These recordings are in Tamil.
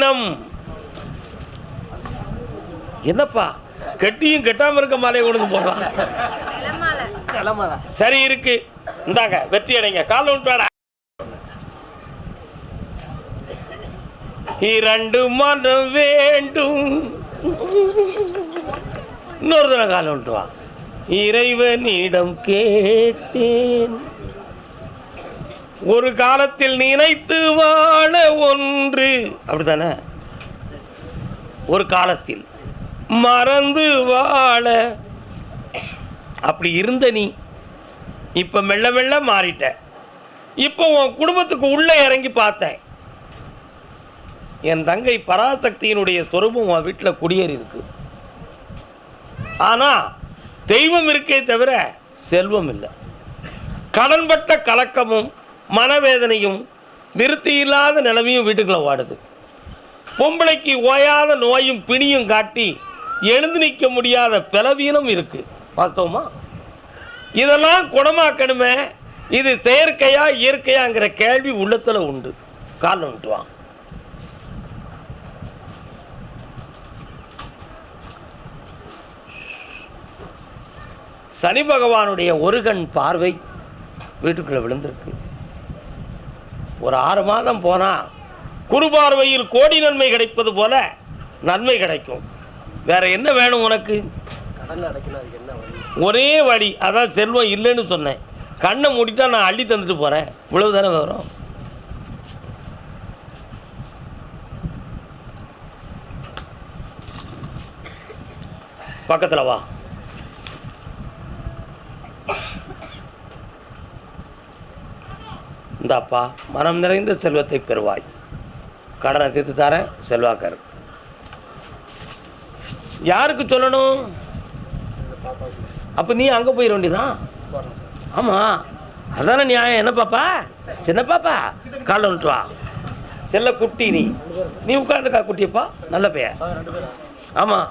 நாகப்பட்டினம் என்னப்பா? கெட்டியும் கெட்டாம இருக்க மாலையை கொண்டு கிளம்பாத சரி இருக்கு. இந்தாங்க வெற்றி அடைங்க. கால் ஒன்று வாடா இரண்டு மனம் வேண்டும். இன்னொரு தடவை கால் ஒன்று வா. இறைவனிடம் கேட்டேன். ஒரு காலத்தில் நினைத்து வாழ ஒன்று. அப்படித்தானே? ஒரு காலத்தில் மறந்து வாழ. அப்படி இருந்த நீ இப்போ மெல்ல மெல்ல மாறிட்ட. இப்போ உன் குடும்பத்துக்கு உள்ளே இறங்கி பார்த்தேன் என் தங்கை பராசக்தியினுடைய சொரூபம் உன் வீட்டில் குடியேறி இருக்கு. ஆனால் தெய்வம் இருக்கே தவிர செல்வம் இல்லை. கடன்பட்ட கலக்கமும் மனவேதனையும் விருத்தி இல்லாத நிலைமையும் வீட்டுக்குள்ளே வாடுது. பொம்பளைக்கு ஓயாத நோயும் பிணியும் காட்டி எழுந்து நிற்க முடியாத பிளவீனம் இருக்குது வாஸ்தவமா? இதெல்லாம் குணமாக்கணுமே. இது செயற்கையா இயற்கையாங்கிற கேள்வி உள்ளத்தில் உண்டு. காலம் விட்டுவான் சனி பகவானுடைய ஒரு கண் பார்வை வீட்டுக்குள்ளே விழுந்திருக்கு. ஒரு ஆறு மாதம் போனால் குரு பார்வையில் கோடி நன்மை கிடைப்பது போல நன்மை கிடைக்கும். வேற என்ன வேணும் உனக்கு? ஒரே வழி அதான் செல்வம் இல்லைன்னு சொன்னேன். கண்ணை மூடிட்டா நான் அள்ளி தந்துட்டு போகிறேன் இவ்வளவு தானே வரும்? பக்கத்தில் வா. இந்தாப்பா மனம் நிறைந்த செல்வத்தை பெறுவாய். கடனை தீர்த்து தர செல்வாக்கர். யாருக்கு சொல்லணும்? அப்போ நீ அங்கே போயிட வேண்டியதான் ஆமாம் அதான நியாயம். என்ன பாப்பா? சின்ன பாப்பா? காலைல வந்துட்டு வா. செல்ல குட்டி நீ. நீ உட்காந்துக்கா குட்டியப்பா. நல்ல பையன். ஆமாம்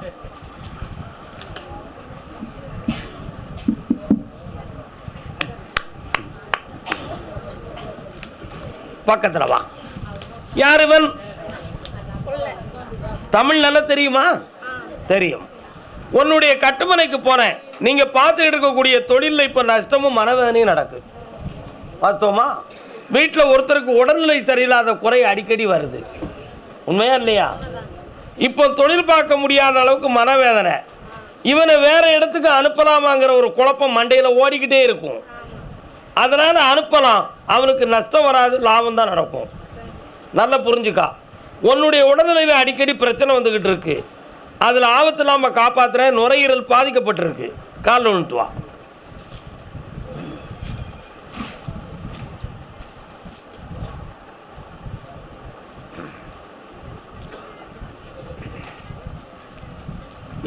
பக்கத்தில் வா. யார் இவன்? தமிழ் நல்லா தெரியுமா? தெரியும். உன்னுடைய கட்டுமனைக்கு போனேன் நீங்கள் பார்த்துக்கிட்டு இருக்கக்கூடிய தொழிலில் இப்போ நஷ்டமும் மனவேதனையும் நடக்கு. வாஸ்தவமா? வீட்டில் ஒருத்தருக்கு உடல்நிலை சரியில்லாத குறை அடிக்கடி வருது. உண்மையா இல்லையா? இப்போ தொழில் பார்க்க முடியாத அளவுக்கு மனவேதனை. இவனை வேற இடத்துக்கு அனுப்பலாமாங்கிற ஒரு குழப்பம் மண்டையில் ஓடிக்கிட்டே இருக்கும். அதனால் அனுப்பலாம். அவனுக்கு நஷ்டம் வராது லாபம் தான் நடக்கும். நல்லா புரிஞ்சுக்கா. உன்னுடைய உடல்நிலையில் அடிக்கடி பிரச்சனை வந்துக்கிட்டு இருக்கு. அதில் ஆபத்து இல்லாமல் காப்பாற்றுறேன் நுரையீரல் பாதிக்கப்பட்டிருக்கு. காலில் விழுந்துட்டு வா.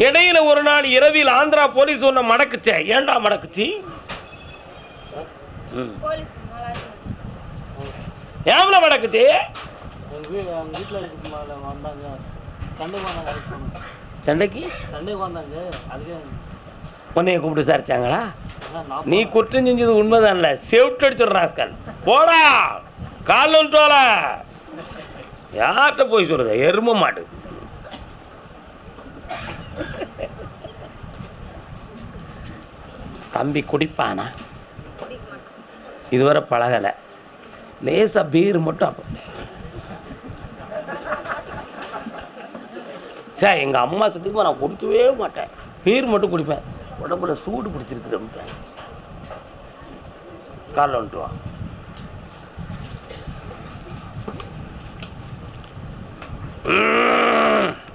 இடையில ஒரு நாள் இரவில் ஆந்திரா போலீஸ் ஒன்று மடக்குச்சே. ஏன்டா மடக்குச்சி? ஏம்ல மடக்குச்சு எங்கள் வீடு எங்கள் வீட்டில் இருக்கு மேலே வந்தாங்க சண்டைக்கு? உன்னைய கூப்பிட்டு விசாரிச்சாங்களா? நீ குற்றம் செஞ்சது உண்மைதான்ல. செவிட்டு அடிச்சுடுற ராஸ்கல் போடா! கால் வந்துட்டோல யார்கிட்ட போய் சொல்றது? எரும மாடு. தம்பி குடிப்பானா? இதுவரை பழகலை. லேசாக பீர் மட்டும் அப்போ. சார் எங்கள் அம்மா சத்தியமாக நான் குடிக்கவே மாட்டேன். பீர் மட்டும் குடிப்பேன். உடம்புல சூடு பிடிச்சிருக்கு ரொம்ப காலைல வந்துட்டு வா.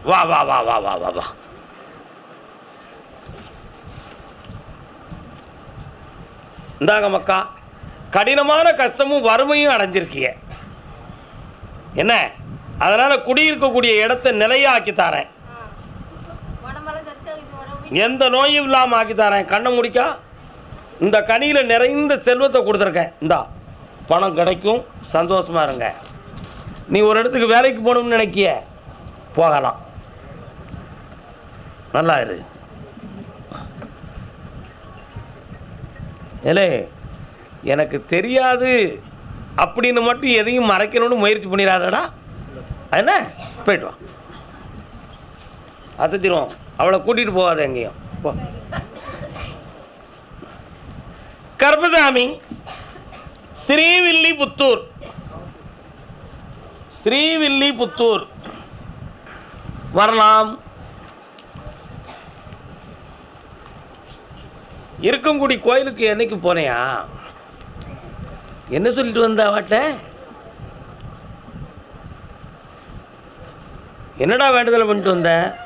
வா வா வா வா வா வா வா. இந்தாங்க மக்கா. கடினமான கஷ்டமும் வறுமையும் அடைஞ்சிருக்கிய. என்ன? அதனால் குடியிருக்கக்கூடிய இடத்த நிலையாக்கி தரேன். எந்த நோயும் இல்லாமல் ஆக்கி தரேன். கண்ணை முடிக்கா. இந்த கனியில் நிறைந்த செல்வத்தை கொடுத்துருக்கேன். இந்தா பணம் கிடைக்கும் சந்தோஷமாக இருங்க. நீ ஒரு இடத்துக்கு வேலைக்கு போகணும்னு நினைக்கிய. போகலாம். நல்லா இரு. ஏலே எனக்கு தெரியாது அப்படின்னு மட்டும் எதையும் மறைக்கணும்னு முயற்சி பண்ணிடாதடா என்ன? போயிட்டு வா. அசத்திடுவோம். அவளை கூட்டிகிட்டு போகாத எங்கேயும். போ. கர்பசாமி ஸ்ரீவில்லிபுத்தூர். ஸ்ரீவில்லிபுத்தூர். வரலாம். இருக்கங்குடி கோயிலுக்கு என்னைக்கு போனேயா? என்ன சொல்லிட்டு வந்த அவட்ட? என்னடா வேண்டுதலை பண்ணிட்டு வந்த?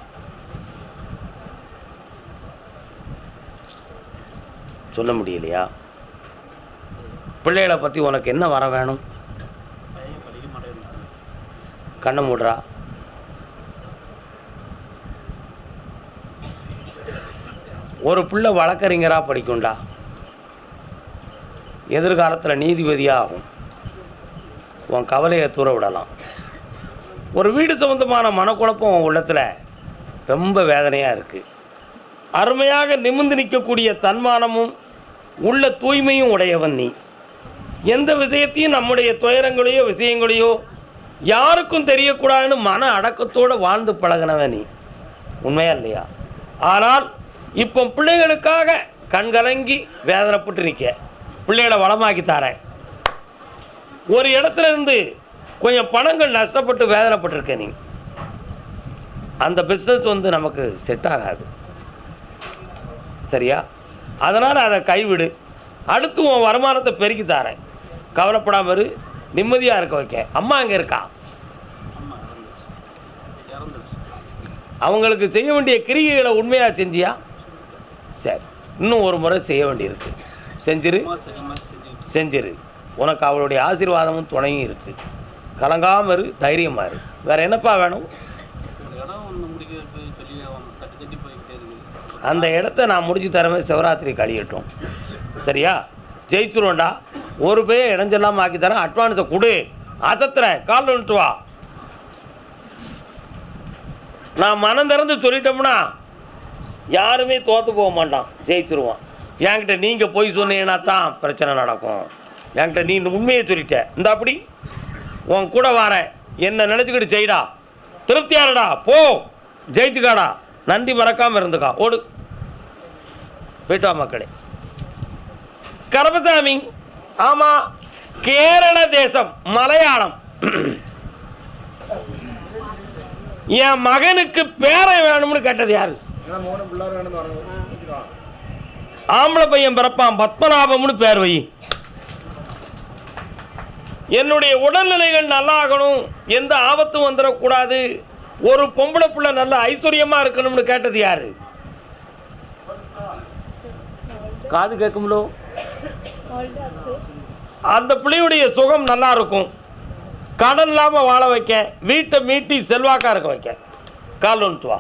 சொல்ல முடியலையா? பிள்ளைகளை பற்றி உனக்கு என்ன வர வேணும்? கண்ணை மூடுறா. ஒரு பிள்ளை வழக்கறிஞராக படிக்கும்டா. எதிர்காலத்தில் நீதிபதியாகும். உன் கவலையை தூர விடலாம். ஒரு வீடு சம்பந்தமான மனக்குழப்பம் உன் உள்ளத்தில் ரொம்ப வேதனையாக இருக்குது அருமையாக நிமிந்து நிற்கக்கூடிய தன்மானமும் உள்ள தூய்மையும் உடையவன் நீ. எந்த விஷயத்தையும் நம்முடைய துயரங்களையோ விஷயங்களையோ யாருக்கும் தெரியக்கூடாதுன்னு மன அடக்கத்தோடு வாழ்ந்து பழகினவன் நீ. உண்மையா இல்லையா? ஆனால் இப்போ பிள்ளைகளுக்காக கண்கலங்கி வேதனைப்பட்டு நிற்க பிள்ளைகளை வளமாக்கி தரேன். ஒரு இடத்துல இருந்து கொஞ்சம் பணங்கள் நஷ்டப்பட்டு வேதனைப்பட்டிருக்க நீ. அந்த பிஸ்னஸ் வந்து நமக்கு செட் ஆகாது. சரியா? அதனால் அதை கைவிடு. அடுத்து உன் வருமானத்தை பெருக்கி தரேன். கவலைப்படாமல் இரு. நிம்மதியாக இருக்க வைக்க. அம்மா அங்கே இருக்கா? அவங்களுக்கு செய்ய வேண்டிய கிரிகைகளை உண்மையாக செஞ்சியா? சரி. இன்னும் ஒரு முறை செய்ய வேண்டியிருக்கு. செஞ்சிரு. செஞ்சிரு. உனக்கு அவளுடைய ஆசீர்வாதமும் துணையும் இருக்குது கலங்காம இரு தைரியமாக இரு. வேறு என்னப்பா வேணும்? அந்த இடத்த நான் முடிச்சு தரமே சிவராத்திரி கழியட்டும். சரியா? ஜெயிச்சிருவோண்டா ஒரு பேர் இடைஞ்செல்லாம் ஆக்கி தரேன். அட்வான்ஸை கொடு. அசத்துறேன் கால் வந்துட்டு வா. நான் மனம் திறந்து சொல்லிட்டோம்னா யாருமே தோற்று போக மாட்டான். ஜெயிச்சிருவான். என்கிட்ட நீங்கள் போய் சொன்னீங்கன்னா தான் பிரச்சனை நடக்கும். என்கிட்ட நீ உண்மையை சொல்லிட்ட. இந்த அப்படி. உன் கூட வரேன். என்ன நினச்சிக்கிட்டு செய்டா திருப்தியாருடா போ. ஜெயிச்சுக்காடா. நன்றி மறக்காமல் இருந்துக்கா. ஓடு. போயிட்டு மக்களே கரபசாமி ஆமாம் கேரள தேசம். மலையாளம். என் மகனுக்கு பேரை வேணும்னு கேட்டது யாரு? ஆம்பளை பையன் பிறப்பான் பத்மநாபம்னு பேர் வை. என்னுடைய உடல்நிலைகள் நல்லா ஆகணும் எந்த ஆபத்தும் வந்துடக்கூடாது. ஒரு பொம்பளை பிள்ளை நல்ல ஐஸ்வர்யமா இருக்கணும்னு கேட்டது யாரு? காது கேட்கும்லோ? அந்த பிள்ளையுடைய சுகம் நல்லா இருக்கும் கடன் இல்லாமல் வாழ வைக்க வீட்டை மீட்டி செல்வாக்கா இருக்க வைக்க. கால் ஒன்று வா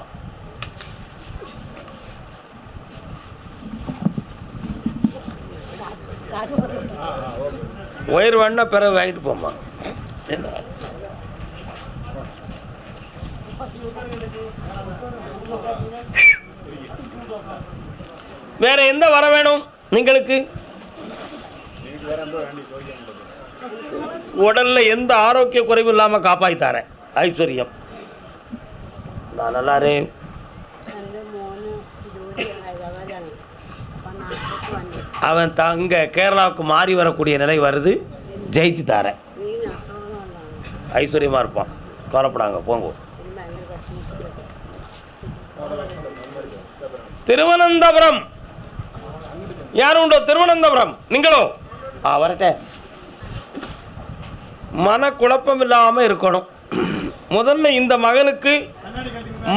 ஒயர் வேணா பிறகு வாங்கிட்டு போமா என்ன வேற எந்த வர வேணும் நீங்களுக்கு? உடல்ல எந்த ஆரோக்கிய குறைவும் இல்லாமல் காப்பாற்றி தரேன். ஐஸ்வர்யம். நான் நல்லாரு அவன் த தங்க கேரளாவுக்கு மாறி வரக்கூடிய நிலை வருது. ஜெயிச்சு தாரேன் ஐஸ்வர்யமாக இருப்பான். கவலைப்படாங்க போங்க. திருவனந்தபுரம். யாரும் உண்டோ? திருவனந்தபுரம். நீங்களோ? ஆ வரட்டே. மனக்குழப்பம் இல்லாமல் இருக்கணும். முதல்ல இந்த மகனுக்கு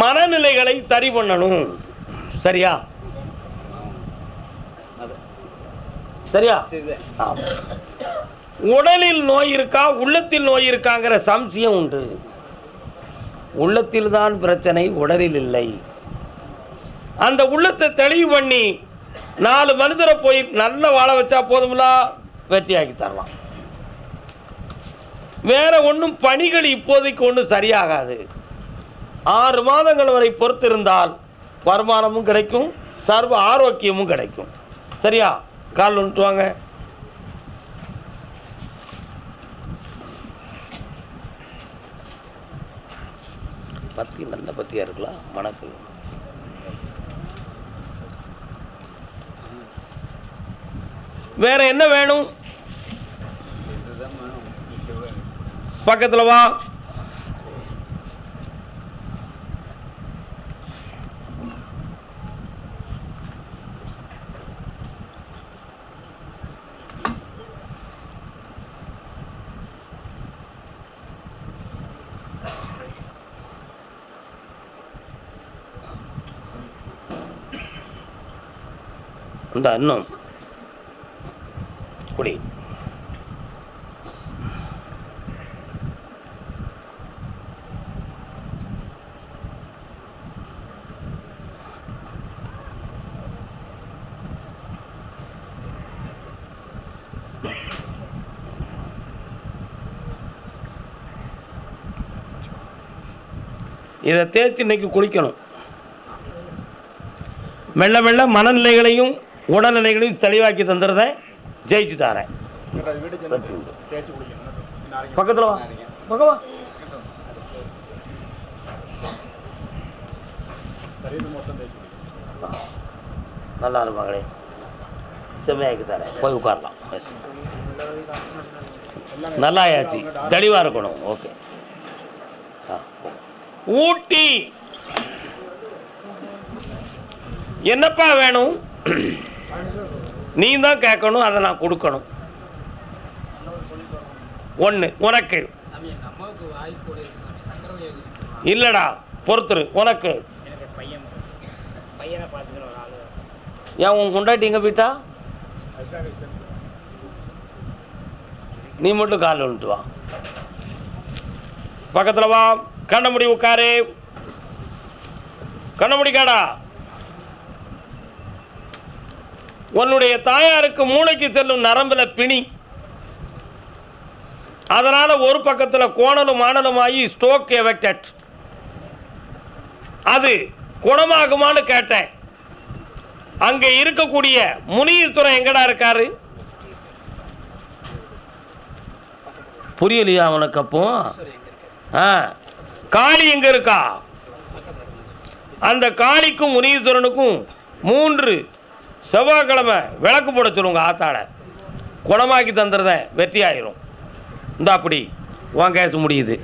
மனநிலைகளை சரி பண்ணணும். சரியா? சரியா. உடலில் நோய் இருக்கா உள்ளத்தில் நோய் இருக்காங்கிற சம்சயம் உண்டு. உள்ளத்தில் தான் பிரச்சனை உடலில் இல்லை. அந்த உள்ளத்தை தெளிவு பண்ணி நாலு மனிதரை போய் நல்ல வாழ வச்சா போதுமில்லா வெற்றியாக்கி தரலாம். வேற ஒன்றும் பணிகள் இப்போதைக்கு ஒன்றும் சரியாகாது. ஆறு மாதங்கள் வரை பொறுத்திருந்தால் வருமானமும் கிடைக்கும் சர்வ ஆரோக்கியமும் கிடைக்கும். சரியா? கால் ஒன்றுவாங்க பத்தி நல்ல பத்தியாக இருக்கலாம் மணக்கு. வேற என்ன வேணும்? பக்கத்தில் வா. இந்த இன்னும் குடி இதை தேய்ச்சி இன்னைக்கு குளிக்கணும் மெல்ல மெல்ல மனநிலைகளையும் உடல்நிலைகளையும் தெளிவாக்கி தந்துடுறேன் ஜெயிச்சு தரேன் பக்கத்தில் வா. நல்லா இருப்பாங்களே செம்மையாக்கி தரேன் போய் உட்காரலாம். நல்லா ஆயாச்சு தெளிவாக இருக்கணும். ஓகே ஆ ஊட்டி. என்னப்பா வேணும்? நீ தான் கேட்கணும் அதை நான் கொடுக்கணும். ஒன்று உனக்கு. இல்லைடா பொறுத்துரு உனக்கு. எனக்கு பையன் பையனை பார்த்துக்கிற ஒரு ஆள் ஏன் உன் கொண்டாட்டி எங்கே போயிட்டா? நீ மட்டும் கால் வந்துட்டு வா. பக்கத்தில் வா கண்ண முடி உட்காரு. கண்ண முடிக்காடா. உன்னுடைய தாயாருக்கு மூளைக்கு செல்லும் நரம்பில் பிணி. அதனால் ஒரு பக்கத்தில் கோணலும் மாணலும் ஆகி ஸ்டோக் எவெக்டட் அது குணமாகுமான்னு கேட்டேன். அங்கே இருக்கக்கூடிய முனீஸ்வரன் எங்கடா இருக்காரு? புரியலையா அவனுக்கு அப்போ? ஆ காளி எங்க இருக்கா? அந்த காளிக்கும் முனீஸ்வரனுக்கும் மூன்று செவ்வாய்க்கிழமை விளக்கு போட சொல்லுங்க ஆத்தாட குணமாக்கி தந்துடுறேன் வெற்றி ஆயிரும். இந்த அப்படி உன் கேஸ் முடியுது.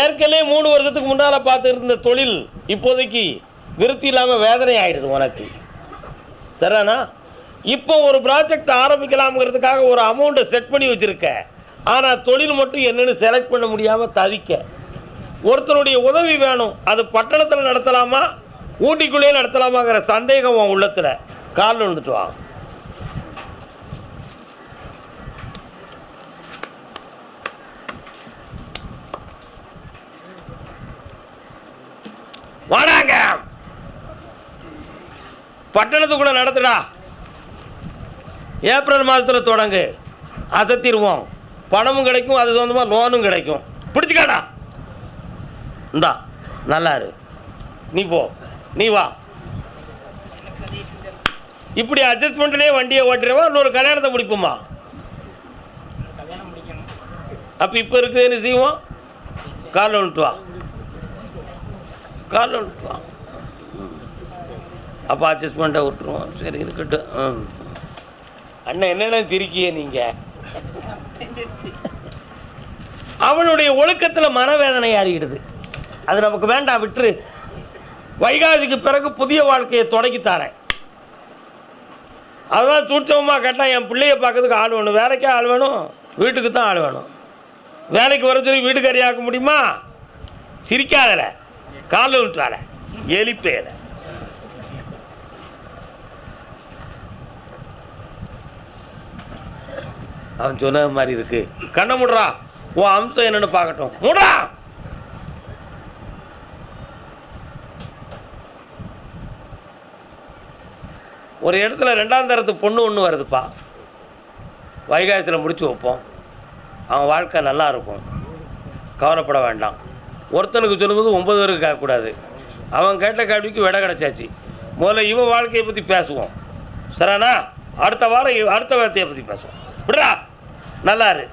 ஏற்கனவே மூணு வருஷத்துக்கு முன்னால் பார்த்துருந்த தொழில் இப்போதைக்கு விருத்தி இல்லாமல் வேதனை ஆகிடுது உனக்கு. சரிண்ணா இப்போ ஒரு ப்ராஜெக்ட் ஆரம்பிக்கலாம்ங்கிறதுக்காக ஒரு அமௌண்ட்டை செட் பண்ணி வச்சுருக்க. ஆனால் தொழில் மட்டும் என்னென்னு செலக்ட் பண்ண முடியாமல் தவிக்க. ஒருத்தனுடைய உதவி வேணும். அது பட்டணத்தில் நடத்தலாமா? ஊட்டிக்குள்ளேயே நடத்தலாமாங்கிற சந்தேகம் உன் உள்ளத்தில். காலில் விழுந்துட்டு வா. வாடாங்க. பட்டணத்துக்குள்ள நடத்துடா. ஏப்ரல் மாதத்தில் தொடங்கு. அசத்திடுவோம் பணமும் கிடைக்கும் அது சொந்தமாக லோனும் கிடைக்கும். பிடிச்சிக்காடா. இந்தா நல்லாரு நீ போ. நீ வா. இப்படி அட்ஜஸ்ட்மெண்ட்லேயே வண்டியை ஓட்டுறவா இன்னொரு கல்யாணத்தை முடிப்போமா? அப்போ இப்போ இருக்குது என்ன செய்வோம்? காலில் வந்துட்டு வா. காலில் வந்துட்டு வா. அப்போ அட்ஜஸ்ட்மெண்ட்டை விட்டுருவோம். சரி இருக்கட்டும். ம். அண்ணன் என்னென்ன சிரிக்கிய நீங்கள் அவனுடைய ஒழுக்கத்தில் மனவேதனை ஆறிடுது அது நமக்கு வேண்டாம் விட்டுரு. வைகாசிக்கு பிறகு புதிய வாழ்க்கையை தொடங்கி தரேன். அதுதான் சூட்சமாக கேட்டால் என் பிள்ளைய பார்க்கறதுக்கு ஆள் வேணும். வேலைக்கே ஆள் வேணும். வீட்டுக்கு தான் ஆள் வேணும். வேலைக்கு வர சொல்லி வீட்டுக்காரி ஆக்க முடியுமா? சிரிக்காதல. காலில் விட்டுறால எலிப்பேல அவன் சொன்ன மாதிரி இருக்கு. கண்ணை முடுறா. உன் அம்சம் என்னன்னு பார்க்கட்டும். முடுறா! ஒரு இடத்துல ரெண்டாம் தரத்து பொண்ணு ஒன்று வருதுப்பா. வைகாசத்தில் முடிச்சு வைப்போம். அவன் வாழ்க்கை நல்லா இருக்கும். கவலைப்பட வேண்டாம். ஒருத்தனுக்கு சொல்லும்போது ஒம்பது பேருக்கு கேட்கக்கூடாது. அவன் கேட்ட கேள்விக்கு விடை கிடச்சாச்சு. முதல்ல இவன் வாழ்க்கையை பற்றி பேசுவோம். சரிண்ணா அடுத்த வாரம் இவ- அடுத்த வார்த்தையை பற்றி பேசுவோம். விடுறா நல்லா இரு.